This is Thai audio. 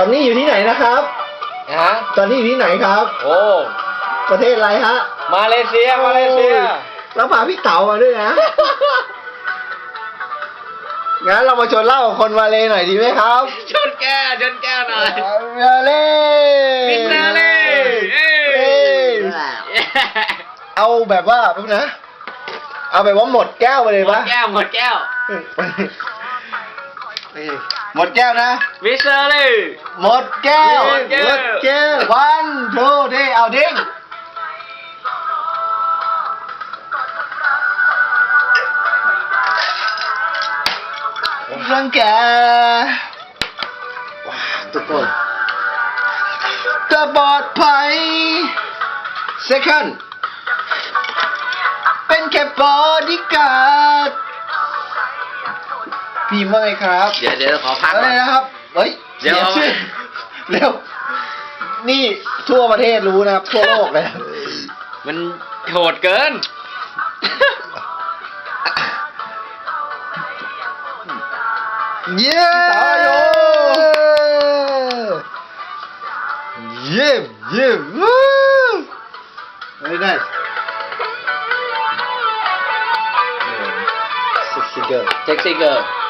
อนนี้อยู่ที่ไหนนะครับฮะ ตอนนี้อยู่ที่ไหนครับ โอ้ ประเทศอะไรฮะมาเลเซีย มาเลเซีย แล้วพาพี่เต๋ามาด้วยนะ งั้นเรามาชวนเหล่ากับคนมาเลยหน่อยดีไหมครับชนแก้วชนแก้วหน่อย มาเลยมิสเตอร์เล่เอ้ย เอ้ยเอาแบบว่าแป๊บนะ เอาแบบว่าหมดแก้วไปเลยหมปะดแก้ว หมดแก้ว หมดแก้วนะมิสเตอร์เล่หมดแก้ว หมดแก้วแก้ว one two three เอาดิ้งรังแกว้าวทุกคนจะปลอดภัย second เป็นแค่บอดี้การ์ ดพี่ว่าไงครับเดี๋ยวเดี๋ยวขอพักอะไรก่อน นะครับ เฮ้ยเดี๋ยว สีชื่อเร็ว นี่ทั่วประเทศรู้นะครับ ทั่วโลกเลยมันโหดเกิน เย้เยี่ยมเยี่ยมวู้ very nice sexy girl เซ็กซี่เกิร์ล